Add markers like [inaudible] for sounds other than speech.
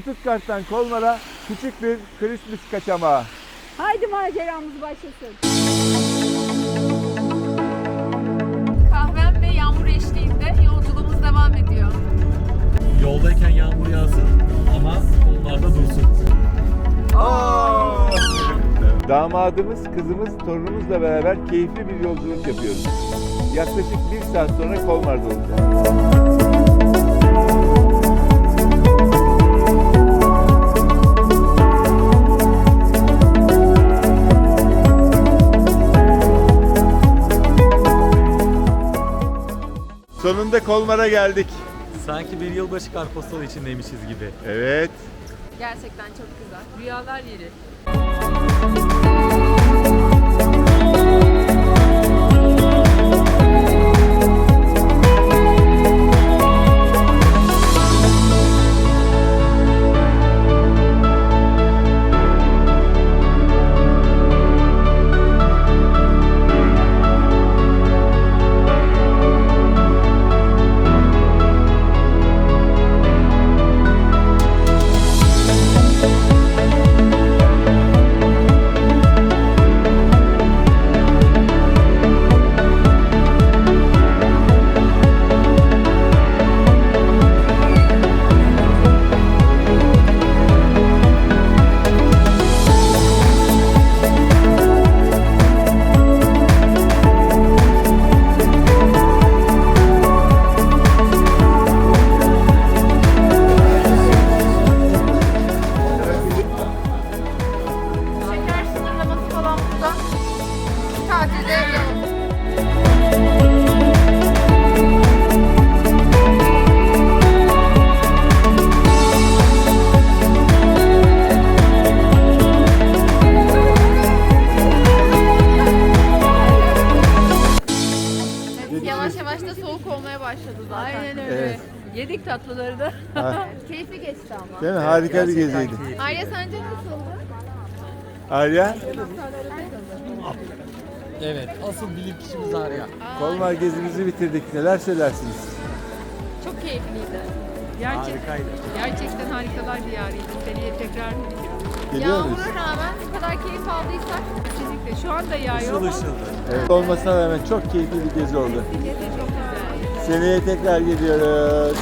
Stuttgart'tan Kolmar'a küçük bir Christmas kaçamağı. Haydi maceramız başlasın. Kahvem ve yağmur eşliğinde yolculuğumuz devam ediyor. Yoldayken yağmur yağsın ama onlarda dursun. Damadımız, kızımız, torunumuzla beraber keyifli bir yolculuk yapıyoruz. Yaklaşık bir saat sonra Kolmar'da olacağız. Sonunda Kolmar'a geldik. Sanki bir yılbaşı kartpostalı içindeymişiz gibi. Evet. Gerçekten çok güzel. Rüyalar yeri. Tatilde Yavaş yavaş da soğuk olmaya başladı zaten. Aynen öyle. Evet. Yedik tatlıları da. [laughs] Ha, Keyifli geçti ama. Değil mi? Harika bir geziydi. Arya sence nasıldı? Arya, Evet, asıl bilim kişimiz Arya. Kolmar gezimizi bitirdik. Neler söylersiniz? Çok keyifliydi. Gerçek, Harikaydı. gerçekten harikalar diyarıydı. Seneye tekrar Geliyor muyuz? Yağmura rağmen bu kadar keyif aldıysak kesinlikle. Şu anda yağıyor ama. Evet. Olmasına rağmen çok keyifli bir gezi oldu. gece çok güzel. Seneye tekrar geliyoruz.